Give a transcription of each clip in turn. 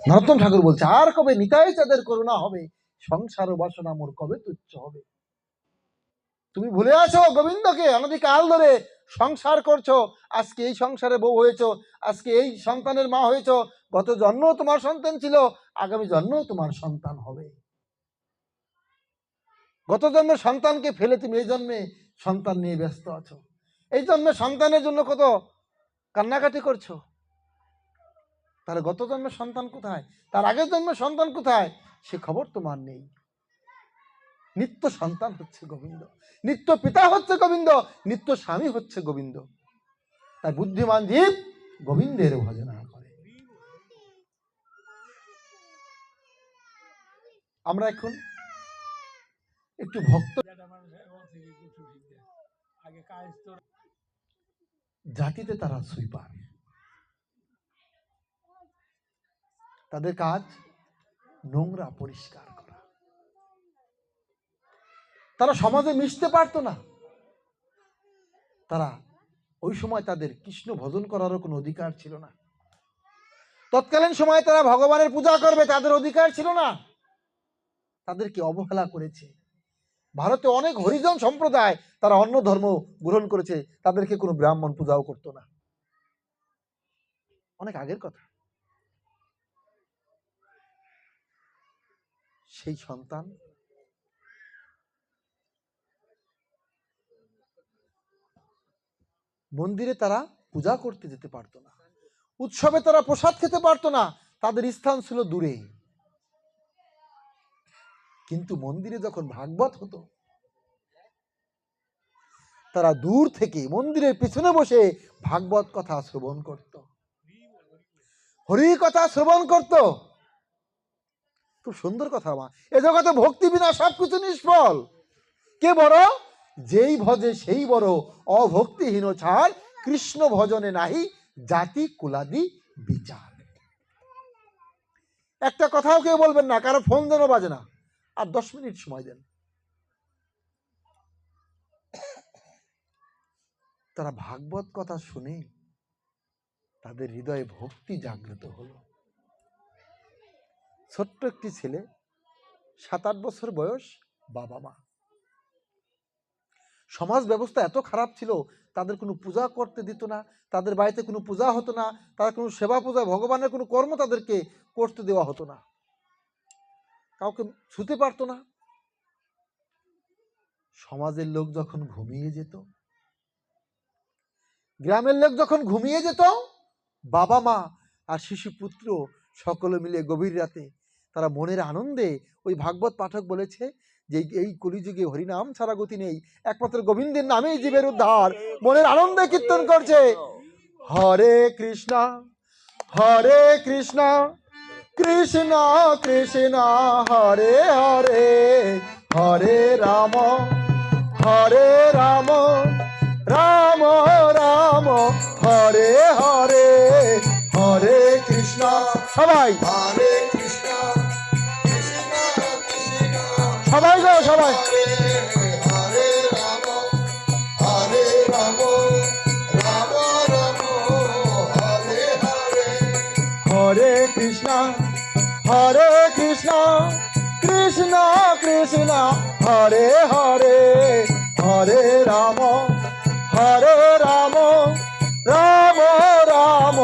নরোত্তম ঠাকুর বলছে, আর কবে? নিতাই চাঁদের করুণা হবে, সংসার বাসনা মোর কবে তুচ্ছ হবে? তুমি ভুলে আছো গোবিন্দকে? অনধিকাল ধরে সংসার করছ, আজকে এই সংসারে বউ হয়েছো, আজকে এই সন্তানের মা হয়েছো, গত জন্ম তোমার সন্তান ছিল, আগামী জন্ম তোমার সন্তান হবে। গত জন্মের সন্তানকে ফেলে তুমি, এই জন্মে সন্তান নিয়ে ব্যস্ত আছো। এই জন্মে সন্তানের জন্য কত কান্নাকাটি করছ? তার গত জন্মের সন্তান কোথায়? তার আগের জন্মের সন্তান কোথায়? সে খবর তোমার নেই। নিত্য সন্তান হচ্ছে গোবিন্দ। নিত্য পিতা হচ্ছে গোবিন্দ। নিত্য স্বামী হচ্ছে গোবিন্দ। তাই বুদ্ধিমান জীব গোবিন্দের ভজনা করে। আমরা এখন একটু ভক্ত জাতিতে তারা সুইপার। তাদের কাজ নোংরা, পরিষ্কার করা। তারা সমাজে মিশতে পারতো না। তারা ওই সময় তাদের কৃষ্ণ ভজন করারও কোনো অধিকার ছিল না। তৎকালীন সময়ে তারা ভগবানের পূজা করবে, তাদের অধিকার ছিল না। তাদেরকে অবহেলা করেছে। ভারতে অনেক হরিজন সম্প্রদায় তারা অন্য ধর্ম গ্রহণ করেছে, তাদেরকে কোনো ব্রাহ্মণ পূজাও করতো না। অনেক আগের কথা। সেই সন্তান? মন্দিরে তারা পূজা করতে যেতে পারতো না। উৎসবে তারা প্রসাদ খেতে পারতো না, তাদের স্থান ছিল দূরে। কিন্তু মন্দিরে যখন ভাগবত হতো, তারা দূর থেকে মন্দিরের পিছনে বসে ভাগবত কথা শ্রবণ করত। হরি কথা শ্রবণ করত। খুব সুন্দর কথা মা। এ জগতে ভক্তি বিনা সবকিছু নিষ্ফল। কে বড়? যেই ভজে সেই বড়। অভক্তিহীন ছাড়, কৃষ্ণ ভজনে নাহি, জাতি কুলাদি বিচার। একটা কথাও কেউ বলবেন না, কারও ফোন যেন বাজে না। আর দশ মিনিট সময় দেন। তারা ভাগবত কথা শুনে তাদের হৃদয়ে ভক্তি জাগ্রত হলো। ছোট্ট একটি ছেলে সাত আট বছর বয়স বাবা মা। সমাজ ব্যবস্থা এত খারাপ ছিল, তাদের কোনো পূজা করতে দিত না, তাদের বাড়িতে কোনো পূজা হতো না, তাদের কোনো সেবা পূজা, ভগবানের কোনো কর্ম তাদেরকে করতে দেওয়া হতো না। কাউকে ছুতে পারতো না। সমাজের লোক যখন ঘুমিয়ে যেত, গ্রামের লোক যখন ঘুমিয়ে যেত, বাবা মা আর শিশু পুত্র সকলে মিলে গভীর রাতে তারা মনের আনন্দে ওই ভাগবত পাঠক বলেছে যে এই- কলিযুগে হরিনাম ছাড়া গতি নেই। একমাত্র গোবিন্দের নামেই জীবের উদ্ধার। মনের আনন্দে কীর্তন করছে। হরে কৃষ্ণ হরে কৃষ্ণ কৃষ্ণ কৃষ্ণ, হরে হরে হরে রাম হরে রাম রাম রাম, হরে হরে হরে কৃষ্ণ। সবাই। হরে সবাই গো, সবাই। হরে কৃষ্ণ হরে কৃষ্ণ কৃষ্ণ কৃষ্ণ, হরে হরে হরে রাম হরে রাম রাম রাম,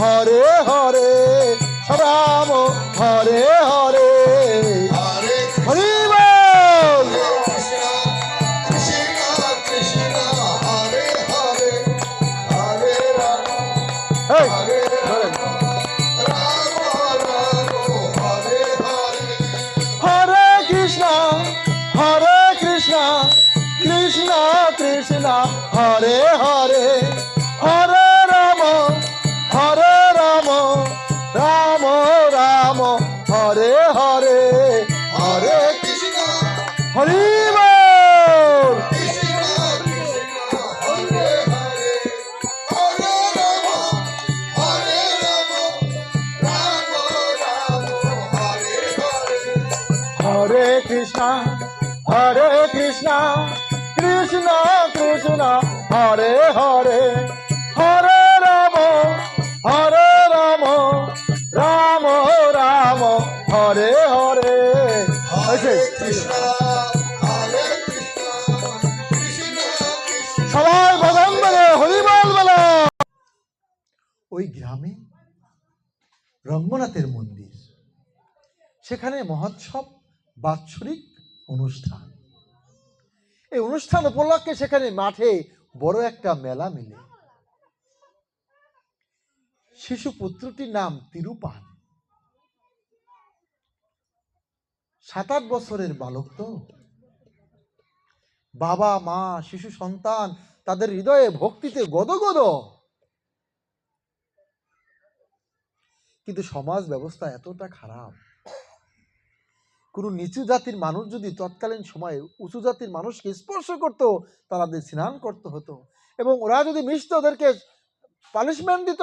হরে হরে রাম, হরে হরে হরে হরে রাম হরে রাম রাম হরে হরে? হরে সবাই ভজন বলে, হরিবল বলে। ওই গ্রামে রঙ্গনাথের মন্দির। সেখানে মহোৎসব, বাৎসরিক অনুষ্ঠান। এই অনুষ্ঠান উপলক্ষে সেখানে মাঠে বড় একটা মেলা মিলে। শিশু পুত্রটির নাম তিরুপান সাত আট বছরের বালক তো। বাবা, মা, শিশু, সন্তান, তাদের হৃদয়ে ভক্তিতে গদগদ। কিন্তু সমাজ ব্যবস্থা এতটা খারাপ। কোনো নিচু জাতির মানুষ যদি তৎকালীন সময়ে উঁচু জাতির মানুষকে স্পর্শ করত তাদের স্নান করতে হতো। এবং ওরা যদি মিশতো, ওদেরকে পানিশমেন্ট দিত,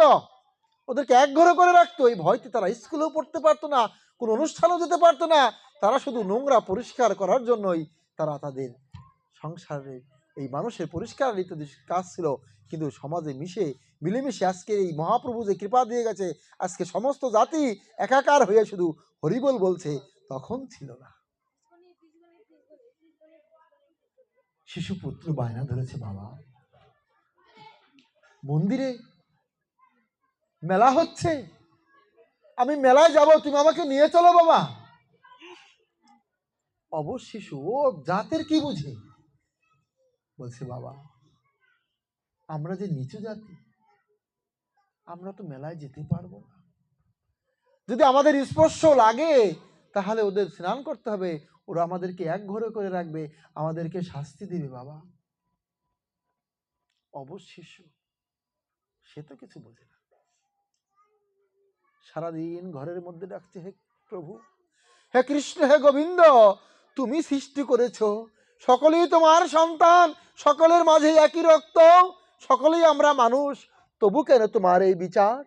ওদেরকে এক ঘরে করে রাখতো, এই ভয়তে তারা স্কুলেও পড়তে পারতো না, কোনো অনুষ্ঠানেও যেতে পারতো না। তারা শুধু নোংরা পরিষ্কার করার জন্যই তারা তাদের সংসারের এই মানুষের পরিষ্কার ইত্যাদি কাজ ছিল। কিন্তু সমাজে মিশে, মিলেমিশে আজকে এই মহাপ্রভু যে কৃপা দিয়ে গেছে, আজকে সমস্ত জাতি একাকার হয়ে শুধু হরিবল বলছে। তখন ছিল না। শিশু পুত্র বায়না ধরেছে, বাবা, মন্দিরে মেলা হচ্ছে। আমি মেলায় যাব, তুমি আমাকে নিয়ে চলো, বাবা। অবশ্য ও জাতের কি বুঝে? বলছে, বাবা, আমরা যে নিচু জাতি, আমরা তো মেলায় যেতে পারব না। যদি আমাদের স্পর্শ লাগে তাহলে ওদের স্নান করতে হবে। ওরা আমাদেরকে এক ঘরে করে রাখবে। আমাদেরকে শাস্তি দিবে বাবা। অবশ্য সে তো কিছু বোঝে না। সারাদিন ঘরের মধ্যে ডাকছে, হে প্রভু, হে কৃষ্ণ, হে গোবিন্দ, তুমি সৃষ্টি করেছ। সকলেই তোমার সন্তান, সকলের মাঝে একই রক্ত, সকলেই আমরা মানুষ। তবু কেন তোমার এই বিচার?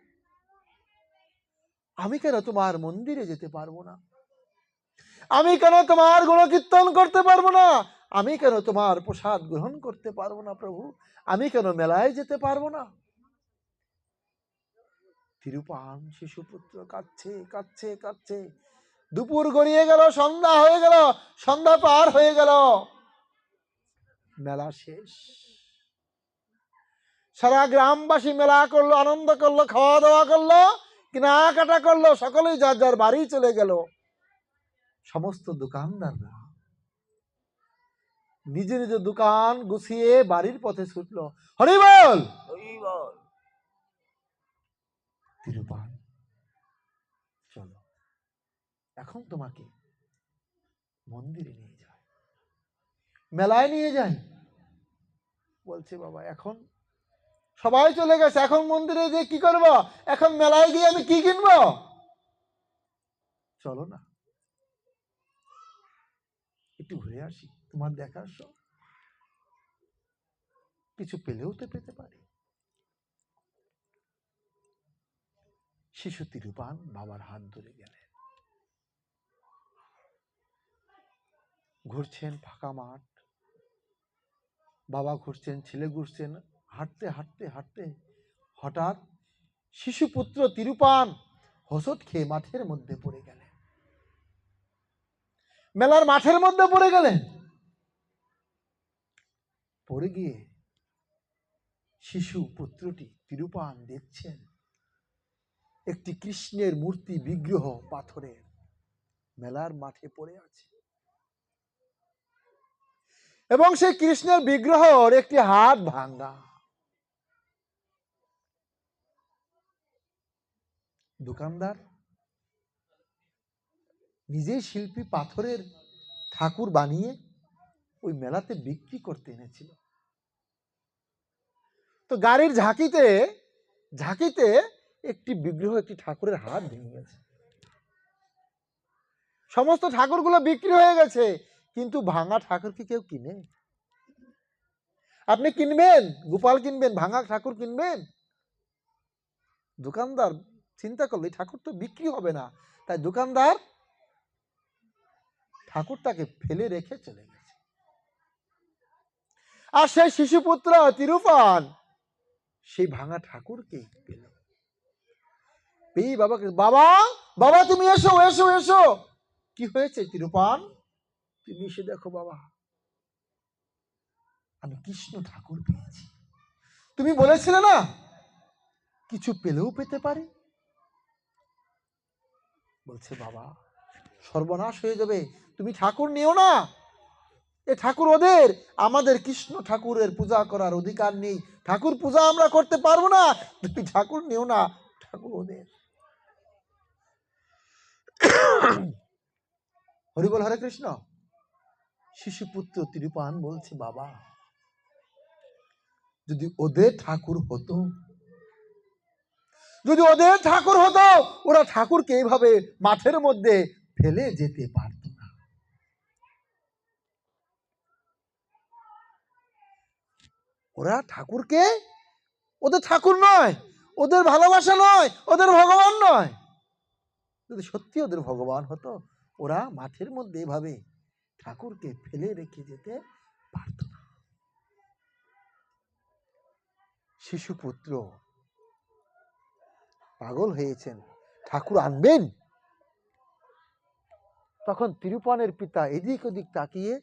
আমি কেন তোমার মন্দিরে যেতে পারব না? আমি কেন তোমার গুণকীর্তন করতে পারব না? আমি কেন তোমার প্রসাদ গ্রহণ করতে পারব না, প্রভু? আমি কেন মেলায় যেতে পারব না? তিরুপান শিশুপুত্র কাচ্ছে কাচ্ছে কাচ্ছে দুপুর গড়িয়ে গেল, সন্ধ্যা হয়ে গেল, সন্ধ্যা পার হয়ে গেল। মেলা শেষ। সারা গ্রামবাসী মেলা করল, আনন্দ করল, খাওয়া দাওয়া করল, কেনাকাটা করল, সকলেই যার যার বাড়ি চলে গেল। সমস্ত দোকানদাররা। নিজে নিজে দোকান গুছিয়ে বাড়ির পথে ছুটলো। হরিবল তিরুপান চলো। এখন তোমাকে মন্দিরে নিয়ে যায় মেলায় নিয়ে যাই। বলছে বাবা এখন সবাই চলে গেছে এখন মন্দিরে যে কি করব? এখন মেলায় গিয়ে আমি কি কিনবো? চলো না। একটু ঘুরে আসি, তোমার দেখার শখ কিছু পেলেও তো পেতে পারি। শিশু তিরুপান বাবার হাত ধরে গেলেন। ঘুরছেন ফাঁকা মাঠ। বাবা ঘুরছেন, ছেলে ঘুরছেন, হাঁটতে হাঁটতে হাঁটতে। হঠাৎ শিশুপুত্র তিরুপান হোসট খেয়ে মাঠের মধ্যে পড়ে গেলেন মেলার মাঠের মধ্যে পড়ে গেলেন পড়ে গিয়ে শিশু পুত্রটি তিরুপান দেখছেন। একটি কৃষ্ণের মূর্তি বিগ্রহ পাথরের মেলার মাঠে পড়ে আছে। এবং সেই কৃষ্ণের বিগ্রহর একটি হাত ভাঙ্গা দোকানদার নিজেই শিল্পী পাথরের ঠাকুর বানিয়ে ওই মেলাতে বিক্রি করতে এনেছিল। তো গাড়ির ঝাঁকিতে ঝাঁকিতে একটি বিগ্রহ একটি ঠাকুরের হাত ভেঙে গেছে। সমস্ত ঠাকুরগুলো বিক্রি হয়ে গেছে, কিন্তু ভাঙা ঠাকুর কি কেউ কিনে? আপনি কিনবেন? গোপাল কিনবেন? ভাঙা ঠাকুর কিনবেন? দোকানদার চিন্তা করল ঠাকুর তো বিক্রি হবে না। তাই দোকানদার ঠাকুরটাকে ফেলে রেখে চলে গেছে। আর সেই শিশুপুত্র তিরুপান সেই ভাঙা ঠাকুরকে পেল। পেয়ে বাবাকে, বাবা বাবা, তুমি এসো এসো এসো। কি হয়েছে তিরুপান তুমি এসে, দেখো বাবা, আমি কৃষ্ণ ঠাকুর পেয়েছি। তুমি বলেছিলে না, কিছু পেলেও পেতে পারি? বলছে, বাবা, সর্বনাশ হয়ে যাবে। তুমি ঠাকুর নিও না। এ ঠাকুর ওদের। আমাদের কৃষ্ণ ঠাকুরের পূজা করার অধিকার নেই। ঠাকুর পূজা আমরা করতে পারব না। তুমি ঠাকুর নিও না। ঠাকুর ওদের। হরিবল হরে কৃষ্ণ। শিশুপুত্র তিরুপান বলছে, বাবা, যদি ওদের ঠাকুর হতো, যদি ওদের ঠাকুর হতো, ওরা ঠাকুরকে এইভাবে মাঠের মধ্যে ফেলে যেতে পারত না ওরা ঠাকুরকে, ওদের ঠাকুর নয়, ওদের ভালোবাসা নয়, ওদের ভগবান নয়। যদি সত্যি ওদের ভগবান হতো, ওরা মাঠের মধ্যে এভাবে ঠাকুরকে ফেলে রেখে যেতে পারত না। শিশুপুত্র পাগল হয়েছেন, ঠাকুর আনবেন? তখন তিরুপানের পিতা এদিক ওদিক তাকিয়ে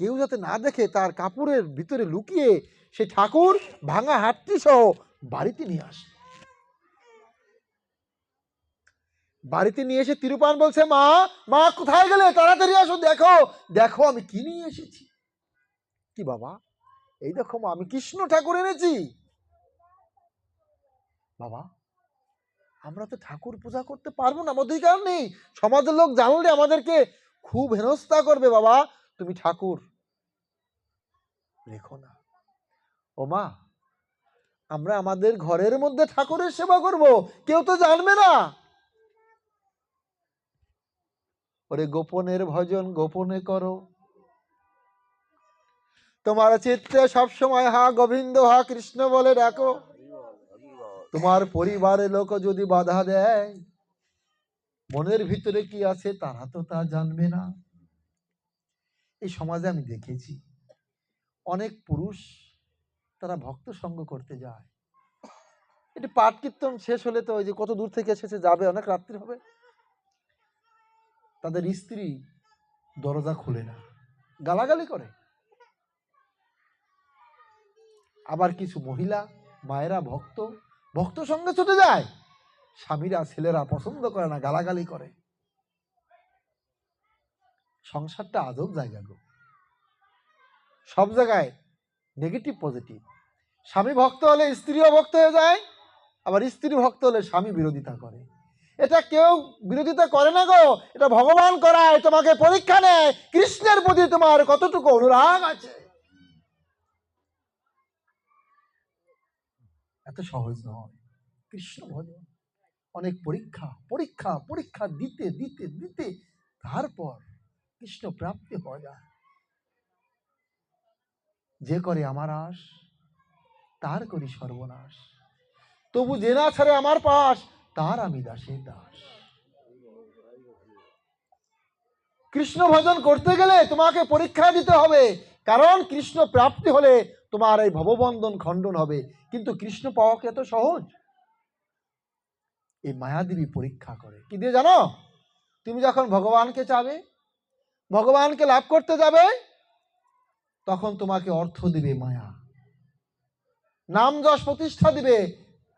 কেউ যাতে না দেখে তার কাপড়ের ভিতরে লুকিয়ে সে ঠাকুর ভাঙা হাটটি সহ বাড়িতে নিয়ে আসে। বাড়িতে নিয়ে এসে তিরুপান বলছে, মা মা, কোথায় গেলে? তাড়াতাড়ি আসো, দেখো দেখো আমি কি নিয়ে এসেছি। কি বাবা? এই দেখো মা, আমি কৃষ্ণ ঠাকুর এনেছি। বাবা, আমরা তো ঠাকুর পূজা করতে পারব না, আমাদের অধিকার নেই। সমাজের লোক জানলে আমাদেরকে খুব হেনস্থা করবে বাবা। তুমি ঠাকুর। রেখো না। ও মা, আমরা আমাদের ঘরের মধ্যে ঠাকুরের সেবা করব, কেউ তো জানবে না। ওরে গোপনের ভজন গোপনে করো। তোমার চিত্তে সবসময় হা গোবিন্দ, হা কৃষ্ণ বলে ডাকো। তোমার পরিবারের লোক যদি বাধা দেয়, মনের ভিতরে কি আছে তারা তো তা জানবে না। এই সমাজে আমি দেখেছি। অনেক পুরুষ তারা ভক্ত সঙ্গ করতে যায়। এটি পাঠ কীর্তন শেষ হলে তো ওই যে কত দূর থেকে এসেছে, যাবে অনেক রাত্রি হবে। তাদের স্ত্রী দরজা খুলে না, গালাগালি করে। আবার কিছু মহিলা, মায়েরা ভক্ত ভক্ত সঙ্গে ছুটে যায়। স্বামীরা ছেলেরা পছন্দ করে না, গালাগালি করে। সংসারটা আজব জায়গা গো। সব জায়গায় নেগেটিভ পজিটিভ স্বামী ভক্ত হলে স্ত্রীও ভক্ত হয়ে যায়, আবার স্ত্রী ভক্ত হলে স্বামী বিরোধিতা করে। এটা কেউ বিরোধিতা করে না গো, এটা ভগবান করায়, তোমাকে পরীক্ষা নেয়, কৃষ্ণের প্রতি তোমার কতটুকু অনুরাগ আছে? এত সহজ নয়। কৃষ্ণ ভজন, অনেক পরীক্ষা পরীক্ষা পরীক্ষা দিতে দিতে দিতে, তারপর কৃষ্ণ প্রাপ্তি হওয়া যায়। যে করে আমার আশ, তার করি সর্বনাশ। তবু যে না ছাড়ে আমার পাশ, তার আমি দাসের দাস। কৃষ্ণ ভজন করতে গেলে তোমাকে পরীক্ষা দিতে হবে। কারণ কৃষ্ণ প্রাপ্তি হলে তোমার এই ভববন্ধন খণ্ডন হবে। কিন্তু কৃষ্ণ পাওয়া কি এত সহজ? এই মায়াদেবী পরীক্ষা করে। কি দিয়ে জানো? তুমি যখন ভগবানকে চাবে ভগবানকে লাভ করতে যাবে, তখন তোমাকে অর্থ দিবে মায়া। নাম যশ প্রতিষ্ঠা দিবে,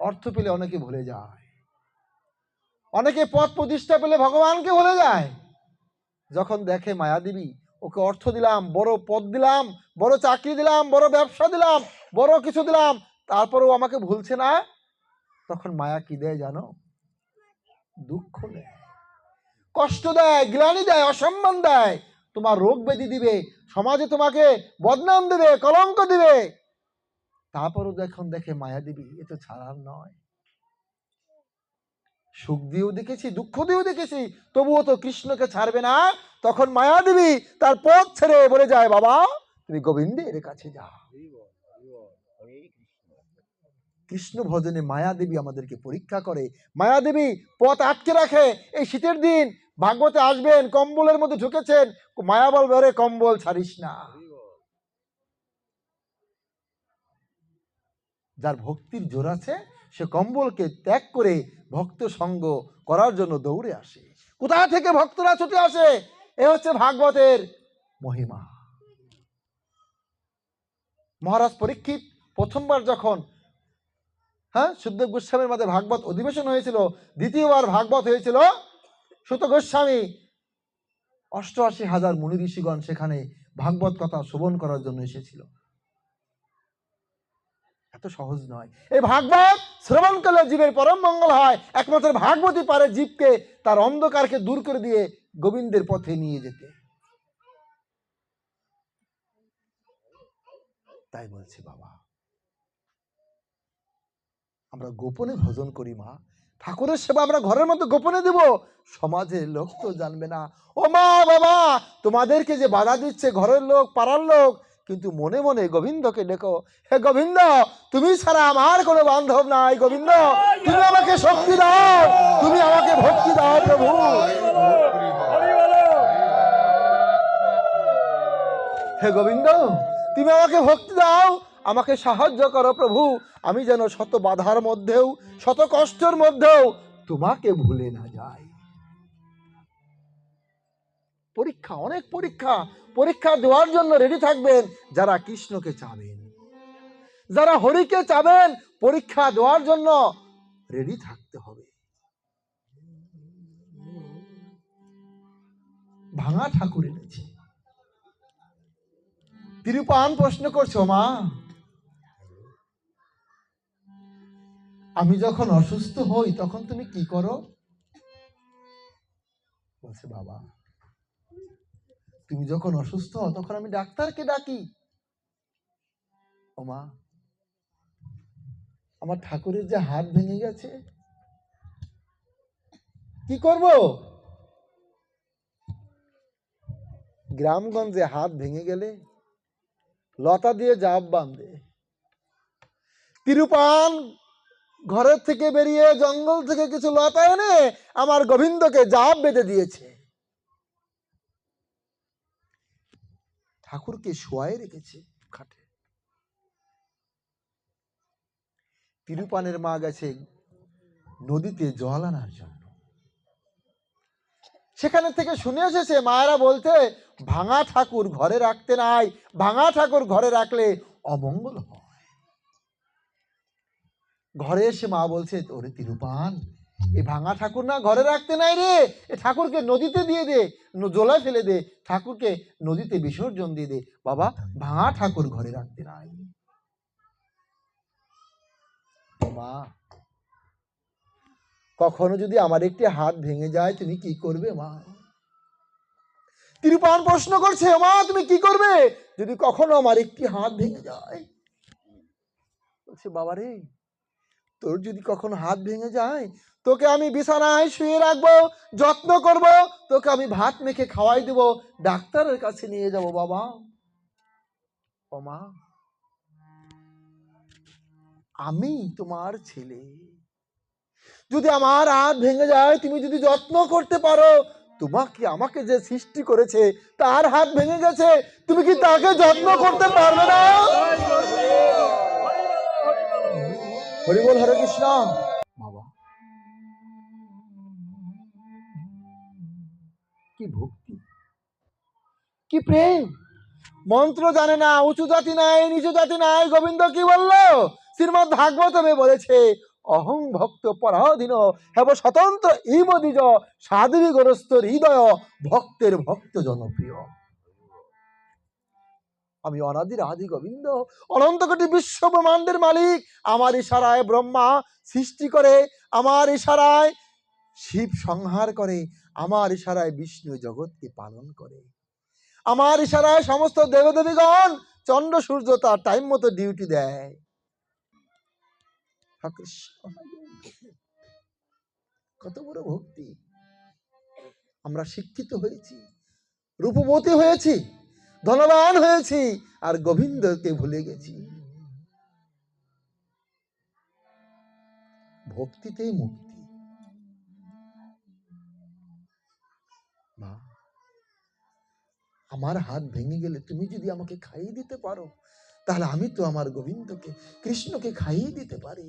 অর্থ পেলে অনেকে ভুলে যায়। অনেকে পদ প্রতিষ্ঠা পেলে ভগবানকে ভুলে যায়। যখন দেখে মায়াদেবী ওকে অর্থ দিলাম, বড় পদ দিলাম, বড় চাকরি দিলাম, বড় ব্যবসা দিলাম, বড় কিছু দিলাম, তারপরেও আমাকে ভুলছে না, তখন মায়া কি দেয় জানো? দুঃখ দেয়। কষ্ট দেয়, গ্লানি দেয়, অসম্মান দেয়। তোমার রোগ ব্যাধি দিবে, সমাজে তোমাকে বদনাম দেবে, কলঙ্ক দিবে। তারপরও যখন দেখে মায়া দেবী, এ তো ছাড়ার নয়। সুখ দিয়েও দেখেছি, দুঃখ দিয়েও দেখেছি, তবুও তো কৃষ্ণকে ছাড়বে না। তখন মায়া দেবী তার পথ ছেড়ে বলে যায়, বাবা, তুমি গোবিন্দের কাছে যাও। কৃষ্ণ ভজনে মায়া দেবী আমাদেরকে পরীক্ষা করে। মায়া দেবী পথ আটকে রাখে। এই শীতের দিন ভাগবতে আসবেন, কম্বলের মধ্যে ঢুকেছেন মায়া বলবে ওরে কম্বল ছাড়িস না। যার ভক্তির জোর আছে, সে কম্বলকে ত্যাগ করে ভক্ত সঙ্গ করার জন্য দৌড়ে আসে। কোথা থেকে ভক্তরা ছুটে আসে? এ হচ্ছে ভাগবতের মহিমা। মহারাজ পরীক্ষিত প্রথমবার যখন হ্যাঁ শুদ্ধ গোস্বামীর মধ্যে ভাগবত অধিবেশন হয়েছিল, দ্বিতীয়বার ভাগবত হয়েছিল সুত গোস্বামী। অষ্টআশি হাজার মুনি ঋষিগণ সেখানে ভাগবত কথা শ্রবণ করার জন্য এসেছিল। এত সহজ নয়। এই ভাগবত শ্রবণ করলে জীবের পরম মঙ্গল হয়। একমাত্র ভাগবতই পারে জীবকে তার অন্ধকারকে দূর করে দিয়ে গোবিন্দের পথে নিয়ে যেতে। তাই বলছি বাবা, আমরা গোপনে ভজন করি মা ঠাকুরের সেবা আমরা ঘরের মধ্যে গোপনে দেব। সমাজের লোক তো জানবে না। ও মা, বাবা, তোমাদেরকে যে বাধা দিচ্ছে ঘরের লোক, পাড়ার লোক, কিন্তু মনে মনে গোবিন্দকে ডেকো। হে গোবিন্দ, তুমি ছাড়া আমার কোনো বান্ধব নাই, গোবিন্দ। তুমি আমাকে শক্তি দাও। তুমি আমাকে ভক্তি দাও, প্রভু। হে গোবিন্দ, তুমি আমাকে ভক্তি দাও। আমাকে সাহায্য করো প্রভু। আমি যেন শত বাধার মধ্যেও, শত কষ্টের মধ্যেও তোমাকে ভুলে না যাই। পরীক্ষা, অনেক পরীক্ষা। পরীক্ষা দেওয়ার জন্য রেডি থাকবেন যারা কৃষ্ণকে চাবেন। যারা হরিকে চাবেন, পরীক্ষা দেওয়ার জন্য রেডি থাকতে হবে। ভাঙা ঠাকুর এনেছে। তিরুপান প্রশ্ন করছ, মা? আমি যখন অসুস্থ হই, তখন তুমি কি করো? বলছে, বাবা, তুমি যখন অসুস্থ হও, তখন আমি ডাক্তারকে ডাকি। ও মা, আমার ঠাকুরের যে হাত ভেঙে গেছে, কি করব? গ্রামগঞ্জে হাত ভেঙে গেলে লতা দিয়ে জাপ বাঁধে। তিরুপান ঘরের থেকে বেরিয়ে জঙ্গল থেকে কিছু লতা এনে আমার গোবিন্দকে জাপ বেঁধে দিয়েছে। ঠাকুরকে শোয়াই রেখেছে খাটে। তিরুপানের মা গেছে নদীতে জল আনার জন্য। সেখানে থেকে শুনে এসেছে, মায়েরা বলতে ভাঙা ঠাকুর ঘরে রাখতে নাই, ভাঙা ঠাকুর ঘরে রাখলে অমঙ্গল হয়। ঘরে এসে মা বলছে, ওরে তিরুপান, এ ভাঙা ঠাকুর না ঘরে রাখতে নাই রে? এ ঠাকুরকে নদীতে দিয়ে দে জলায় ফেলে দে, ঠাকুরকে নদীতে বিসর্জন দিয়ে দে। বাবা, ভাঙা ঠাকুর ঘরে রাখতে নাই। মা, কখনো যদি আমার একটি হাত ভেঙে যায়, তুমি কি করবে মা? তিরুপান প্রশ্ন করছে, মা, তুমি কি করবে? যদি কখনো আমার একটি হাত ভেঙে যায়? বলছে বাবা রে তোর যদি কখনো হাত ভেঙে যায়, তোকে আমি বিছানায় শুয়ে রাখব, যত্ন করব, তোকে আমি ভাত মেখে খাওয়াই দেব, ডাক্তারের কাছে নিয়ে যাব বাবা। মা, আমি তোমার ছেলে। যদি আমার হাত ভেঙে যায়, তুমি যদি যত্ন করতে পারো, তোমাকে আমাকে যে সৃষ্টি করেছে, তার হাত ভেঙে গেছে, তুমি কি তাকে যত্ন করতে পারবে না? হরি বল হরে কৃষ্ণ। বাবা। কি ভক্তি। কি প্রেম। মন্ত্র জানে না উঁচু জাতি নাই নিচু জাতি নাই গোবিন্দ কি বলল? শ্রীমদ ভাগবতমে বলেছে অহং ভক্ত পরাধীন হেব স্বতন্ত্র ইমদিজ সাধুবি গ্রস্ত হৃদয় ভক্তের ভক্ত জনপ্রিয়। আমি অনাদির আদি গোবিন্দ। অনন্ত কোটি বিশ্ব ব্রহ্মাণ্ডের মালিক। আমার ইশারায় ব্রহ্মা সৃষ্টি করে, আমার ইশারায় শিব সংহার করে, আমার ইশারায় বিষ্ণু জগৎকে পালন করে। আমার ইশারায় সমস্ত দেবদেবীগণ চন্দ্র, সূর্য তার টাইম মতো ডিউটি দেয়। কত বড় ভক্তি। আমরা শিক্ষিত হয়েছি, রূপবতী হয়েছি। ধনবান হয়েছি, আর গোবিন্দকে ভুলে গেছি। ভক্তিতেই মুক্তি। আমার হাত ভেঙে গেলে তুমি যদি আমাকে খাইয়ে দিতে পারো, তাহলে আমি তো আমার গোবিন্দকে, কৃষ্ণকে খাইয়ে দিতে পারি।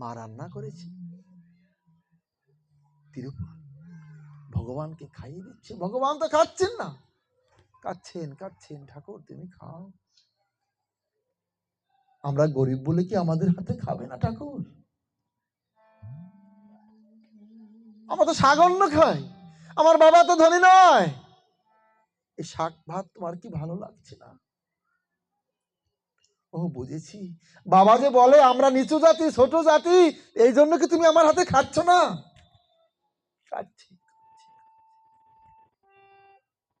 মা, রান্না করেছে। তিরুপতি ভগবানকে খাইয়ে দিচ্ছে। ভগবান তো খাচ্ছেন না। কাচ্ছেন কাচ্ছেন ঠাকুর তুমি খাও। আমরা গরিব বলে কি আমাদের হাতে খাবে না ঠাকুর? আমরা তো সাগন্য খাই। আমার বাবা তো ধনী নয়। এই শাক ভাত তোমার কি ভালো লাগছে না? ও বুঝেছি। বাবা যে বলে, আমরা নিচু জাতি, ছোট জাতি, এই জন্য কি তুমি আমার হাতে খাচ্ছ না? খাচ্ছি খাচ্ছি।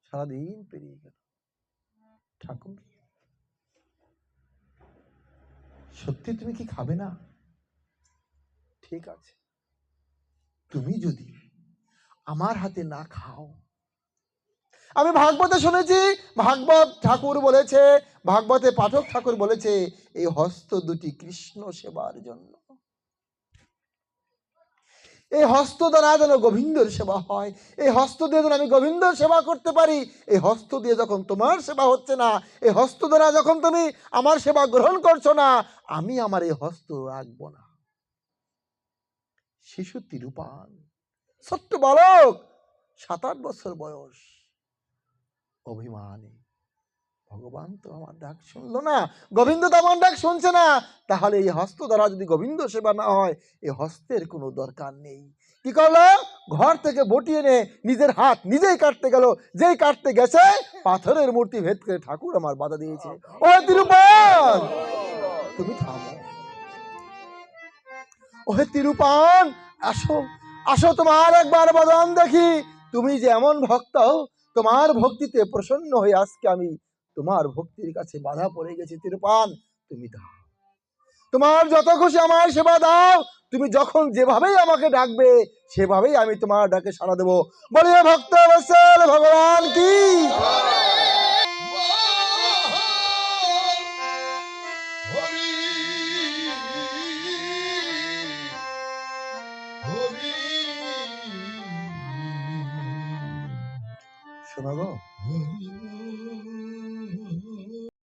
সারাদিন পেরিয়ে গেল। ঠাকুর, সত্যি তুমি কি খাবে না? ঠিক আছে। তুমি যদি আমার হাতে না খাও। আমি ভাগবতে শুনেছি, ভাগবত ঠাকুর বলেছে, ভাগবতে পাঠক ঠাকুর বলেছে, এই হস্ত দুটি কৃষ্ণ সেবার জন্য। এই হস্ত দ্বারা যেন গোবিন্দর সেবা হয় এই হস্ত দিয়ে যেন আমি গোবিন্দর সেবা করতে পারি এই হস্ত দিয়ে যখন তোমার সেবা হচ্ছে না এই হস্ত দ্বারা যখন তুমি আমার সেবা গ্রহণ করছ না, আমি আমার এই হস্ত রাখব না। শিশু তিরুপান ছোট্ট বালক, সাত আট বছর বয়স, অভিমানে। ভগবান তো আমার ডাক শুনলো না। গোবিন্দ তো আমার ডাক শুনছে না। তাহলে এই হস্ত দ্বারা যদি গোবিন্দ সেবা না হয় এই হস্তের কোনো দরকার নেই। কি করল? ঘর থেকে বটি এনে নিজের হাত নিজেই কাটতে গেল। যেই কাটতে গেছে, পাথরের মূর্তি ভেদ করে ঠাকুর আমার বাধা দিয়েছে। ও তিরুপান! তুমি থামো। ওহে তিরুপান, আসো আসো তোমার একবার বদন দেখি। তুমি যে এমন ভক্ত, তোমার ভক্তিতে প্রসন্ন হয়ে আজকে আমি তোমার ভক্তির কাছে বাধা পড়ে গেছে তিরুপান তুমি দাও। তোমার যত খুশি আমার সেবা দাও, তুমি যখন যেভাবেই আমাকে ডাকবে, সেভাবেই আমি তোমার ডাকে সাড়া দেবো। বলিয়ে ভক্ত ভগবান কি?